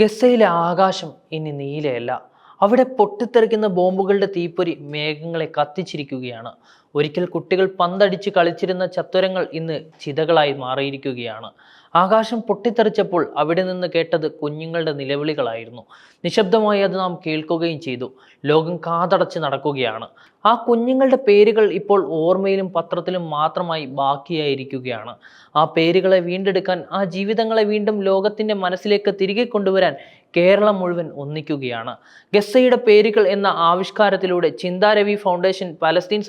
ഗസയിലെ ആകാശം ഇനി നീലയല്ല. അവിടെ പൊട്ടിത്തെറിക്കുന്ന ബോംബുകളുടെ തീപ്പൊരി മേഘങ്ങളെ കത്തിച്ചിരിക്കുകയാണ്. ഒരിക്കൽ കുട്ടികൾ പന്തടിച്ച് കളിച്ചിരുന്ന ചത്വരങ്ങൾ ഇന്ന് ചിതകളായി മാറിയിരിക്കുകയാണ്. ആകാശം പൊട്ടിത്തെറിച്ചപ്പോൾ അവിടെ നിന്ന് കേട്ടത് കുഞ്ഞുങ്ങളുടെ നിലവിളികളായിരുന്നു. നിശബ്ദമായി അത് നാം കേൾക്കുകയും ചെയ്തു. ലോകം കാതടച്ച് നടക്കുകയാണ്. ആ കുഞ്ഞുങ്ങളുടെ പേരുകൾ ഇപ്പോൾ ഓർമ്മയിലും പത്രത്തിലും മാത്രമായി ബാക്കിയായിരിക്കുകയാണ്. ആ പേരുകളെ വീണ്ടെടുക്കാൻ ആ ജീവിതങ്ങളെ വീണ്ടും ലോകത്തിന്റെ മനസ്സിലേക്ക് തിരികെ കൊണ്ടുവരാൻ കേരളം മുഴുവൻ ഒന്നിക്കുകയാണ്. ഗസയുടെ പേരുകൾ എന്ന ആവിഷ്കാരത്തിലൂടെ ചിന്താരവി ഫൗണ്ടേഷൻ പലസ്തീൻ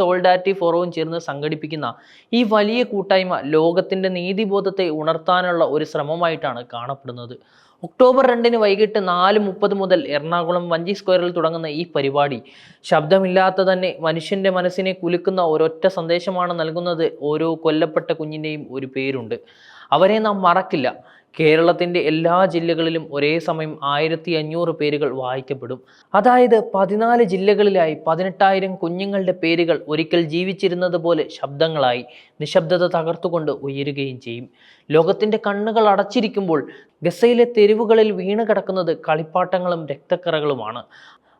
സോൾഡാരിറ്റി ഫോറവും ചേർന്ന് സംഘടിപ്പിക്കുന്ന ഈ വലിയ കൂട്ടായ്മ ലോകത്തിന്റെ നീതിബോധത്തെ ഉണർത്താനുള്ള ഒരു ശ്രമമായിട്ടാണ് കാണപ്പെടുന്നത്. ഒക്ടോബർ രണ്ടിന് വൈകിട്ട് നാല് മുപ്പത് മുതൽ എറണാകുളം വഞ്ചി സ്ക്വയറിൽ തുടങ്ങുന്ന ഈ പരിപാടി ശബ്ദമില്ലാത്ത തന്നെ മനുഷ്യന്റെ മനസ്സിനെ കുലുക്കുന്ന ഒരൊറ്റ സന്ദേശമാണ് നൽകുന്നത്. ഓരോ കൊല്ലപ്പെട്ട കുഞ്ഞിന്റെയും ഒരു പേരുണ്ട്. അവരെ നാം മറക്കില്ല. കേരളത്തിന്റെ എല്ലാ ജില്ലകളിലും ഒരേ സമയം ആയിരത്തി അഞ്ഞൂറ് പേരുകൾ വായിക്കപ്പെടും. അതായത് പതിനാല് ജില്ലകളിലായി പതിനെട്ടായിരം കുഞ്ഞുങ്ങളുടെ പേരുകൾ ഒരിക്കൽ ജീവിച്ചിരുന്നത് പോലെ ശബ്ദങ്ങളായി നിശബ്ദത തകർത്തുകൊണ്ട് ഉയരുകയും ചെയ്യും. ലോകത്തിന്റെ കണ്ണുകൾ അടച്ചിരിക്കുമ്പോൾ ഗസയിലെ തെരുവുകളിൽ വീണ് കിടക്കുന്നത് കളിപ്പാട്ടങ്ങളും രക്തക്കറകളുമാണ്.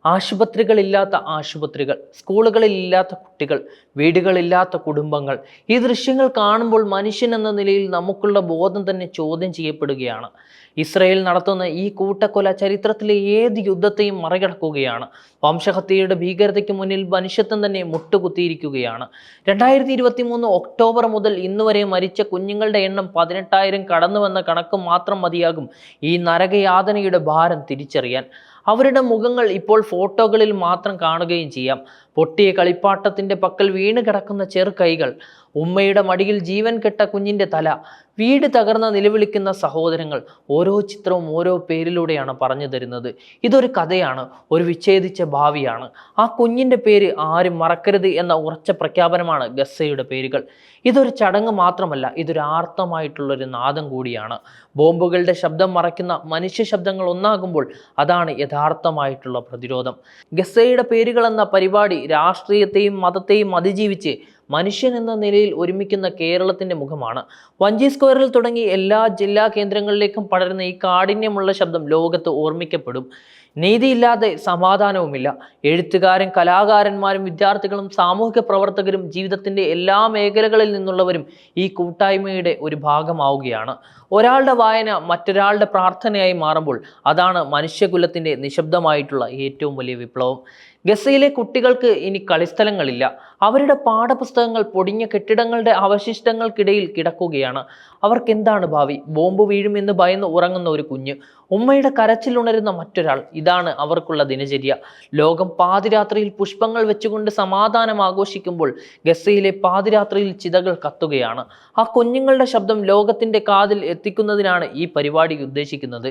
ആശുപത്രികളില്ലാത്ത ആശുപത്രികൾ സ്കൂളുകളിലില്ലാത്ത കുട്ടികൾ വീടുകളില്ലാത്ത കുടുംബങ്ങൾ. ഈ ദൃശ്യങ്ങൾ കാണുമ്പോൾ മനുഷ്യൻ എന്ന നിലയിൽ നമുക്കുള്ള ബോധം തന്നെ ചോദ്യം ചെയ്യപ്പെടുകയാണ്. ഇസ്രയേൽ നടത്തുന്ന ഈ കൂട്ടക്കൊല ചരിത്രത്തിലെ ഏത് യുദ്ധത്തെയും മറികടക്കുകയാണ്. വംശഹത്യയുടെ ഭീകരതയ്ക്ക് മുന്നിൽ മനുഷ്യത്വം തന്നെ മുട്ടുകുത്തിയിരിക്കുകയാണ്. രണ്ടായിരത്തി ഇരുപത്തി മൂന്ന് ഒക്ടോബർ മുതൽ ഇന്നുവരെ മരിച്ച കുഞ്ഞുങ്ങളുടെ എണ്ണം പതിനെട്ടായിരം കടന്നുവെന്ന കണക്ക് മാത്രം മതിയാകും ഈ നരകയാതനയുടെ ഭാരം തിരിച്ചറിയാൻ. അവരുടെ മുഖങ്ങൾ ഇപ്പോൾ ഫോട്ടോകളിൽ മാത്രം കാണുകയും ചെയ്യാം. പൊട്ടിയ കളിപ്പാട്ടത്തിന്റെ പക്കൽ വീണ് കിടക്കുന്ന ചെറുകൈകൾ ഉമ്മയുടെ മടിയിൽ ജീവൻ കെട്ട കുഞ്ഞിന്റെ തല വീട് തകർന്ന നിലവിളിക്കുന്ന സഹോദരങ്ങൾ ഓരോ ചിത്രവും ഓരോ പേരിലൂടെയാണ് പറഞ്ഞു തരുന്നത്. ഇതൊരു കഥയാണ് ഒരു വിച്ഛേദിച്ച ഭാവിയാണ്. ആ കുഞ്ഞിന്റെ പേര് ആരും മറക്കരുത് എന്ന ഉറച്ച പ്രഖ്യാപനമാണ് ഗസ്സയുടെ പേരുകൾ. ഇതൊരു ചടങ്ങ് മാത്രമല്ല ഇതൊരു ആർത്തമായിട്ടുള്ളൊരു നാദം കൂടിയാണ്. ബോംബുകളുടെ ശബ്ദം മറയ്ക്കുന്ന മനുഷ്യ ശബ്ദങ്ങൾ ഒന്നാകുമ്പോൾ അതാണ് യഥാർത്ഥമായിട്ടുള്ള പ്രതിരോധം. ഗസ്സയുടെ പേരുകൾ എന്ന പരിപാടി രാഷ്ട്രീയത്തെയും മതത്തെയും അതിജീവിച്ച് മനുഷ്യൻ എന്ന നിലയിൽ ഒരുമിക്കുന്ന കേരളത്തിന്റെ മുഖമാണ്. വഞ്ചി സ്ക്വയറിൽ തുടങ്ങി എല്ലാ ജില്ലാ കേന്ദ്രങ്ങളിലേക്കും പടരുന്ന ഈ കാഠിന്യമുള്ള ശബ്ദം ലോകത്ത് ഓർമ്മിക്കപ്പെടും. നീതിയില്ലാതെ സമാധാനവുമില്ല. എഴുത്തുകാരും കലാകാരന്മാരും വിദ്യാർത്ഥികളും സാമൂഹിക പ്രവർത്തകരും ജീവിതത്തിന്റെ എല്ലാ മേഖലകളിൽ നിന്നുള്ളവരും ഈ കൂട്ടായ്മയുടെ ഒരു ഭാഗമാവുകയാണ്. ഒരാളുടെ വായന മറ്റൊരാളുടെ പ്രാർത്ഥനയായി മാറുമ്പോൾ അതാണ് മനുഷ്യകുലത്തിന്റെ നിശബ്ദമായിട്ടുള്ള ഏറ്റവും വലിയ വിപ്ലവം. ഗസയിലെ കുട്ടികൾക്ക് ഇനി കളിസ്ഥലങ്ങളില്ല. അവരുടെ പാഠപുസ്തകങ്ങൾ പൊടിഞ്ഞ കെട്ടിടങ്ങളുടെ അവശിഷ്ടങ്ങൾക്കിടയിൽ കിടക്കുകയാണ്. അവർക്കെന്താണ് ഭാവി? ബോംബ് വീഴുമെന്ന് ഭയന്ന് ഉറങ്ങുന്ന ഒരു കുഞ്ഞ്. ഉമ്മയുടെ കരച്ചിലുണരുന്ന മറ്റൊരാൾ. ഇതാണ് അവർക്കുള്ള ദിനചര്യ. ലോകം പാതിരാത്രിയിൽ പുഷ്പങ്ങൾ വെച്ചുകൊണ്ട് സമാധാനം ആഘോഷിക്കുമ്പോൾ ഗസയിലെ പാതിരാത്രിയിൽ ചിതകൾ കത്തുകയാണ്. ആ കുഞ്ഞുങ്ങളുടെ ശബ്ദം ലോകത്തിന്റെ കാതിൽ എത്തിക്കുന്നതിനാണ് ഈ പരിപാടി ഉദ്ദേശിക്കുന്നത്.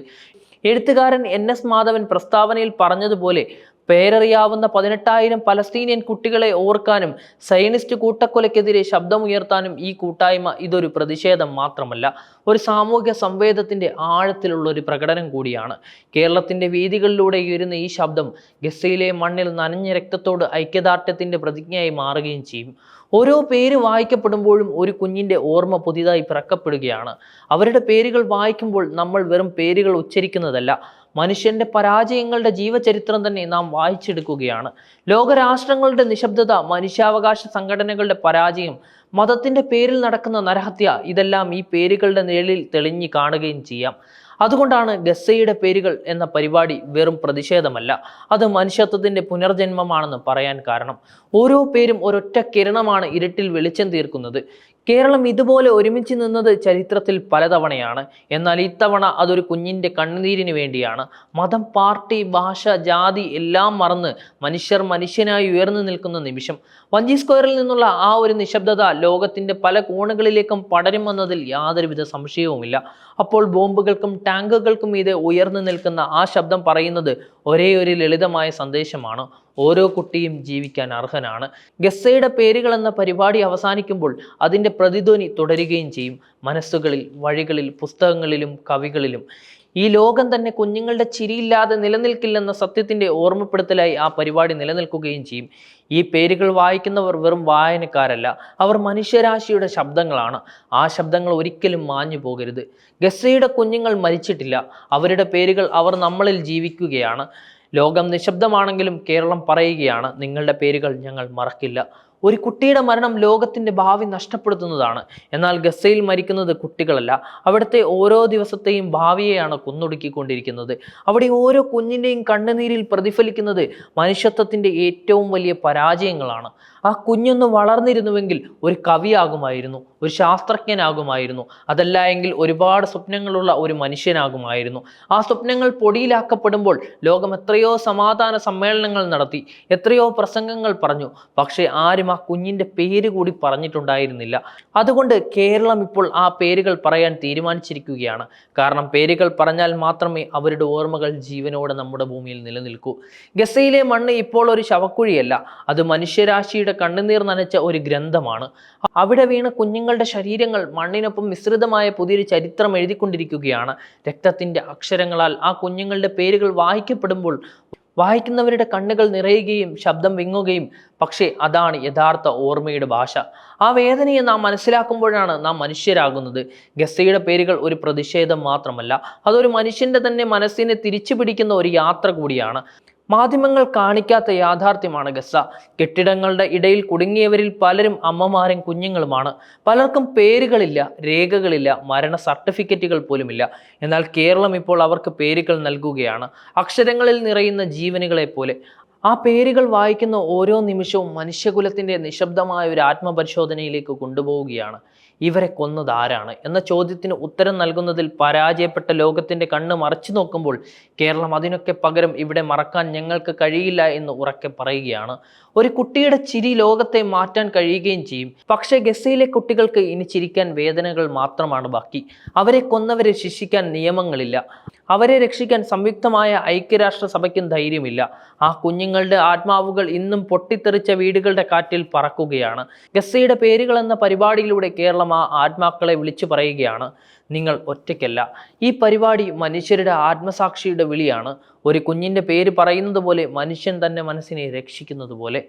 എഴുത്തുകാരൻ എൻ എസ് മാധവൻ പ്രസ്താവനയിൽ പറഞ്ഞതുപോലെ പേരറിയാവുന്ന പതിനെട്ടായിരം പലസ്തീനിയൻ കുട്ടികളെ ഓർക്കാനും സയനിസ്റ്റ് കൂട്ടക്കൊലയ്ക്കെതിരെ ശബ്ദമുയർത്താനും ഈ കൂട്ടായ്മ ഇതൊരു പ്രതിഷേധം മാത്രമല്ല ഒരു സാമൂഹ്യ സംവേദത്തിന്റെ ആഴത്തിലുള്ള ഒരു പ്രകടനം കൂടിയാണ്. കേരളത്തിന്റെ വീതികളിലൂടെ ഉയരുന്ന ഈ ശബ്ദം ഗസയിലെ മണ്ണിൽ നനഞ്ഞ രക്തത്തോട് ഐക്യദാർഢ്യത്തിന്റെ പ്രതിജ്ഞയായി മാറുകയും ചെയ്യും. ഓരോ പേര് വായിക്കപ്പെടുമ്പോഴും ഒരു കുഞ്ഞിന്റെ ഓർമ്മ പുതിയതായി പിറക്കപ്പെടുകയാണ്. അവരുടെ പേരുകൾ വായിക്കുമ്പോൾ നമ്മൾ വെറും പേരുകൾ ഉച്ചരിക്കുന്നതല്ല. മനുഷ്യന്റെ പരാജയങ്ങളുടെ ജീവചരിത്രം തന്നെ നാം വായിച്ചെടുക്കുകയാണ്. ലോകരാഷ്ട്രങ്ങളുടെ നിശബ്ദത മനുഷ്യാവകാശ സംഘടനകളുടെ പരാജയം മതത്തിന്റെ പേരിൽ നടക്കുന്ന നരഹത്യ ഇതെല്ലാം ഈ പേരുകളുടെ നിഴലിൽ തെളിഞ്ഞു കാണുകയും ചെയ്യാം. അതുകൊണ്ടാണ് ഗസയുടെ പേരുകൾ എന്ന പരിപാടി വെറും പ്രതിഷേധമല്ല. അത് മനുഷ്യത്വത്തിന്റെ പുനർജന്മമാണെന്ന് പറയാൻ കാരണം. ഓരോ പേരും ഒരൊറ്റ കിരണമാണ് ഇരുട്ടിൽ വെളിച്ചം തീർക്കുന്നത്. കേരളം ഇതുപോലെ ഒരുമിച്ച് നിന്നത് ചരിത്രത്തിൽ പലതവണയാണ്. എന്നാൽ ഇത്തവണ അതൊരു കുഞ്ഞിന്റെ കണ്ണുനീരിന് വേണ്ടിയാണ്. മതം പാർട്ടി ഭാഷ ജാതി എല്ലാം മറന്ന് മനുഷ്യർ മനുഷ്യനായി ഉയർന്നു നിൽക്കുന്ന നിമിഷം. വഞ്ചി സ്ക്വയറിൽ നിന്നുള്ള ആ ഒരു നിശബ്ദത ലോകത്തിന്റെ പല കോണുകളിലേക്കും പടരുമെന്നതിൽ യാതൊരുവിധ സംശയവുമില്ല. അപ്പോൾ ബോംബുകൾക്കും ടാങ്കുകൾക്കും ഇത് ഉയർന്നു നിൽക്കുന്ന ആ ശബ്ദം പറയുന്നത് ഒരേ ഒരു ലളിതമായ സന്ദേശമാണ്. ഓരോ കുട്ടിയും ജീവിക്കാൻ അർഹനാണ്. ഗസ്സയുടെ പേരുകൾ എന്ന പരിപാടി അവസാനിക്കുമ്പോൾ അതിന്റെ പ്രതിധ്വനി തുടരുകയും ചെയ്യും. മനസ്സുകളിൽ വഴികളിൽ പുസ്തകങ്ങളിലും കവികളിലും. ഈ ലോകം തന്നെ കുഞ്ഞുങ്ങളുടെ ചിരിയില്ലാതെ നിലനിൽക്കില്ലെന്ന സത്യത്തിന്റെ ഓർമ്മപ്പെടുത്തലായി ആ പരിപാടി നിലനിൽക്കുകയും ചെയ്യും. ഈ പേരുകൾ വായിക്കുന്നവർ വെറും വായനക്കാരല്ല അവർ മനുഷ്യരാശിയുടെ ശബ്ദങ്ങളാണ്. ആ ശബ്ദങ്ങൾ ഒരിക്കലും മാഞ്ഞു പോകരുത്. ഗസയുടെ കുഞ്ഞുങ്ങൾ മരിച്ചിട്ടില്ല. അവരുടെ പേരുകൾ അവർ നമ്മളിൽ ജീവിക്കുകയാണ്. ലോകം നിശബ്ദമാണെങ്കിലും കേരളം പറയുകയാണ് നിങ്ങളുടെ പേരുകൾ ഞങ്ങൾ മറക്കില്ല. ഒരു കുട്ടിയുടെ മരണം ലോകത്തിന്റെ ഭാവി നഷ്ടപ്പെടുത്തുന്നതാണ്. എന്നാൽ ഗസയിൽ മരിക്കുന്നത് കുട്ടികളല്ല. അവിടുത്തെ ഓരോ ദിവസത്തെയും ഭാവിയെയാണ് കൊന്നൊടുക്കിക്കൊണ്ടിരിക്കുന്നത്. അവിടെ ഓരോ കുഞ്ഞിന്റെയും കണ്ണുനീരിൽ പ്രതിഫലിക്കുന്നത് മനുഷ്യത്വത്തിന്റെ ഏറ്റവും വലിയ പരാജയങ്ങളാണ്. ആ കുഞ്ഞൊന്ന് വളർന്നിരുന്നുവെങ്കിൽ ഒരു കവിയാകുമായിരുന്നു ഒരു ശാസ്ത്രജ്ഞനാകുമായിരുന്നു. അതല്ല എങ്കിൽ ഒരുപാട് സ്വപ്നങ്ങളുള്ള ഒരു മനുഷ്യനാകുമായിരുന്നു. ആ സ്വപ്നങ്ങൾ പൊടിയിലാക്കപ്പെടുമ്പോൾ ലോകം എത്രയോ സമാധാന സമ്മേളനങ്ങൾ നടത്തി എത്രയോ പ്രസംഗങ്ങൾ പറഞ്ഞു. പക്ഷേ ആരും ആ കുഞ്ഞിന്റെ പേര് കൂടി പറഞ്ഞിട്ടുണ്ടായിരുന്നില്ല. അതുകൊണ്ട് കേരളം ഇപ്പോൾ ആ പേരുകൾ പറയാൻ തീരുമാനിച്ചിരിക്കുകയാണ്. കാരണം പേരുകൾ പറഞ്ഞാൽ മാത്രമേ അവരുടെ ഓർമ്മകൾ ജീവനോടെ നമ്മുടെ ഭൂമിയിൽ നിലനിൽക്കൂ. ഗസയിലെ മണ്ണ് ഇപ്പോൾ ഒരു ശവക്കുഴിയല്ല. അത് മനുഷ്യരാശിയുടെ കണ്ണുനീർ നനച്ച ഒരു ഗ്രന്ഥമാണ്. അവിടെ വീണ കുഞ്ഞുങ്ങളുടെ ശരീരങ്ങൾ മണ്ണിനൊപ്പം മിശ്രിതമായ പുതിയൊരു ചരിത്രം എഴുതിക്കൊണ്ടിരിക്കുകയാണ്. രക്തത്തിന്റെ അക്ഷരങ്ങളാൽ ആ കുഞ്ഞുങ്ങളുടെ പേരുകൾ വായിക്കപ്പെടുമ്പോൾ വായിക്കുന്നവരുടെ കണ്ണുകൾ നിറയുകയും ശബ്ദം വിങ്ങുകയും പക്ഷേ അതാണ് യഥാർത്ഥ ഓർമ്മയുടെ ഭാഷ. ആ വേദനയെ നാം മനസ്സിലാക്കുമ്പോഴാണ് നാം മനുഷ്യരാകുന്നത്. ഗസയുടെ പേരുകൾ ഒരു പ്രതിഷേധം മാത്രമല്ല അതൊരു മനുഷ്യന്റെ തന്നെ മനസ്സിനെ തിരിച്ചു പിടിക്കുന്ന ഒരു യാത്ര കൂടിയാണ്. മാധ്യമങ്ങൾ കാണിക്കാത്ത യാഥാർത്ഥ്യമാണ് ഗസ. കെട്ടിടങ്ങളുടെ ഇടയിൽ കുടുങ്ങിയവരിൽ പലരും അമ്മമാരും കുഞ്ഞുങ്ങളുമാണ്. പലർക്കും പേരുകളില്ല രേഖകളില്ല മരണ സർട്ടിഫിക്കറ്റുകൾ പോലുമില്ല. എന്നാൽ കേരളം ഇപ്പോൾ അവർക്ക് പേരുകൾ നൽകുകയാണ്. അക്ഷരങ്ങളിൽ നിറയുന്ന ജീവനുകളെ പോലെ. ആ പേരുകൾ വായിക്കുന്ന ഓരോ നിമിഷവും മനുഷ്യകുലത്തിന്റെ നിശബ്ദമായ ഒരു ആത്മപരിശോധനയിലേക്ക് കൊണ്ടുപോവുകയാണ്. ഇവരെ കൊന്നത് ആരാണ് എന്ന ചോദ്യത്തിന് ഉത്തരം നൽകുന്നതിൽ പരാജയപ്പെട്ട ലോകത്തിന്റെ കണ്ണ് മറച്ചു നോക്കുമ്പോൾ കേരളം അതിനൊക്കെ പകരം ഇവിടെ മറക്കാൻ ഞങ്ങൾക്ക് കഴിയില്ല എന്ന് ഉറക്കെ പറയുകയാണ്. ഒരു കുട്ടിയുടെ ചിരി ലോകത്തെ മാറ്റാൻ കഴിയുകയും ചെയ്യും. പക്ഷേ ഗസയിലെ കുട്ടികൾക്ക് ഇനി ചിരിക്കാൻ വേദനകൾ മാത്രമാണ് ബാക്കി. അവരെ കൊന്നവരെ ശിക്ഷിക്കാൻ നിയമങ്ങളില്ല. അവരെ രക്ഷിക്കാൻ സംയുക്തമായ ഐക്യരാഷ്ട്ര സഭയ്ക്കും ധൈര്യമില്ല. ആ കുഞ്ഞുങ്ങളുടെ ആത്മാവുകൾ ഇന്നും പൊട്ടിത്തെറിച്ച വീടുകളുടെ കാറ്റിൽ പറക്കുകയാണ്. ഗസയുടെ പേരുകൾ എന്ന പരിപാടിയിലൂടെ കേരളം ആ ആത്മാക്കളെ വിളിച്ചു പറയുകയാണ് നിങ്ങൾ ഒറ്റയ്ക്കല്ല. ഈ പരിപാടി മനുഷ്യരുടെ ആത്മസാക്ഷിയുടെ വിളിയാണ്. ഒരു കുഞ്ഞിന്റെ പേര് പറയുന്നത് പോലെ മനുഷ്യൻ തന്നെ മനസ്സിനെ രക്ഷിക്കുന്നത് പോലെ